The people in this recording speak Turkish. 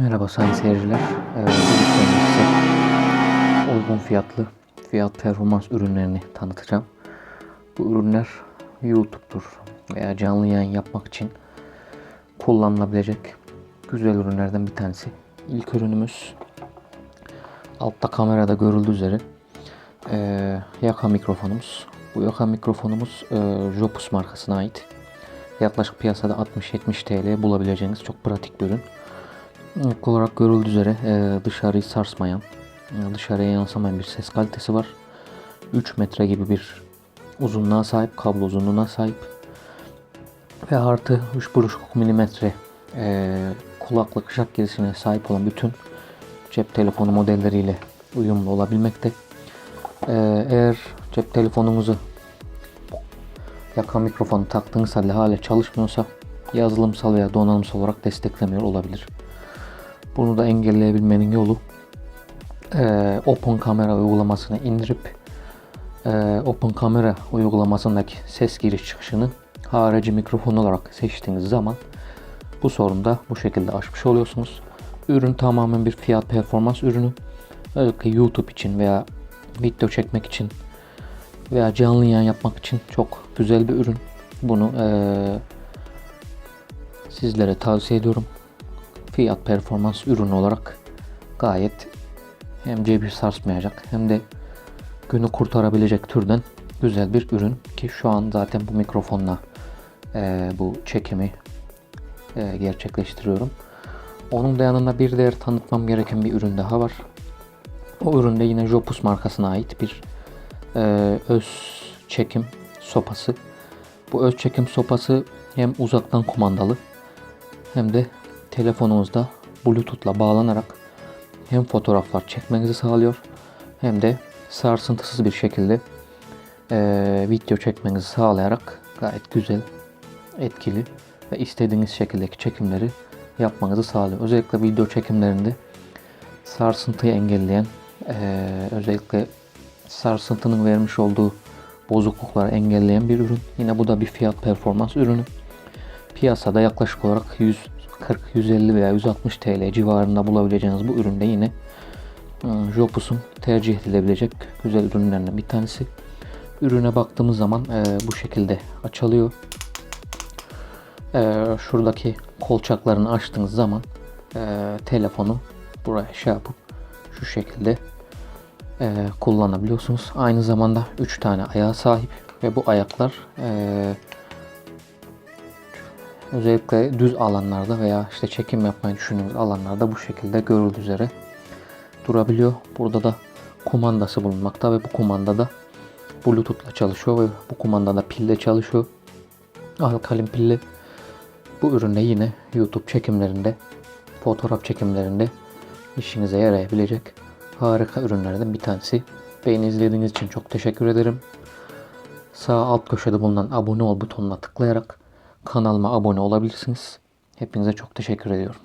Merhaba sayın seyirciler. Bugün size uygun fiyatlı fiyat performans ürünlerini tanıtacağım. Bu ürünler YouTube'dur veya canlı yayın yapmak için kullanılabilecek güzel ürünlerden bir tanesi. İlk ürünümüz altta kamerada görüldüğü üzere ee, yaka mikrofonumuz. Bu yaka mikrofonumuz e, Jopus markasına ait. Yaklaşık piyasada 60-70 TL bulabileceğiniz çok pratik bir ürün. İlk olarak görüldüğü üzere e, dışarıyı sarsmayan, e, dışarıya yansımayan bir ses kalitesi var. 3 metre gibi bir uzunluğa sahip, kablo uzunluğuna sahip. Ve artı 3,5 milimetre e, kulaklık jack girişine sahip olan bütün cep telefonu modelleriyle uyumlu olabilmekte. Eğer cep telefonunuzu yaka mikrofonu taktığınız halde hala çalışmıyorsa yazılımsal veya donanımsal olarak desteklemiyor olabilir. Bunu da engelleyebilmenin yolu e, Open Camera uygulamasını indirip e, Open Camera uygulamasındaki ses giriş çıkışını harici mikrofon olarak seçtiğiniz zaman bu sorunu da bu şekilde aşmış oluyorsunuz. Ürün tamamen bir fiyat performans ürünü. Özellikle YouTube için veya video çekmek için veya canlı yayın yapmak için çok güzel bir ürün. Bunu e, sizlere tavsiye ediyorum fiyat performans ürünü olarak gayet hem cebi sarsmayacak hem de günü kurtarabilecek türden güzel bir ürün ki şu an zaten bu mikrofonla e, bu çekimi e, gerçekleştiriyorum. Onun da yanında bir diğer tanıtmam gereken bir ürün daha var. O üründe yine Jopus markasına ait bir e, öz çekim sopası. Bu öz çekim sopası hem uzaktan kumandalı hem de telefonunuzda Bluetooth'la bağlanarak hem fotoğraflar çekmenizi sağlıyor hem de sarsıntısız bir şekilde e, video çekmenizi sağlayarak gayet güzel, etkili ve istediğiniz şekildeki çekimleri yapmanızı sağlıyor. Özellikle video çekimlerinde sarsıntıyı engelleyen, e, özellikle sarsıntının vermiş olduğu bozuklukları engelleyen bir ürün. Yine bu da bir fiyat performans ürünü. Piyasada yaklaşık olarak 100 40, 150 veya 160 TL civarında bulabileceğiniz bu üründe yine ıı, Jopus'un tercih edilebilecek güzel ürünlerinden bir tanesi. Ürüne baktığımız zaman e, bu şekilde açılıyor. E, şuradaki kolçaklarını açtığınız zaman e, telefonu buraya şey yapıp şu şekilde e, kullanabiliyorsunuz. Aynı zamanda 3 tane ayağa sahip ve bu ayaklar e, Özellikle düz alanlarda veya işte çekim yapmayı düşündüğümüz alanlarda bu şekilde görüldüğü üzere durabiliyor. Burada da kumandası bulunmakta ve bu kumandada Bluetooth'la çalışıyor ve bu kumandada pille çalışıyor. Alkalin pilli. Bu üründe yine YouTube çekimlerinde, fotoğraf çekimlerinde işinize yarayabilecek harika ürünlerden bir tanesi. Beni izlediğiniz için çok teşekkür ederim. Sağ alt köşede bulunan abone ol butonuna tıklayarak kanalıma abone olabilirsiniz. Hepinize çok teşekkür ediyorum.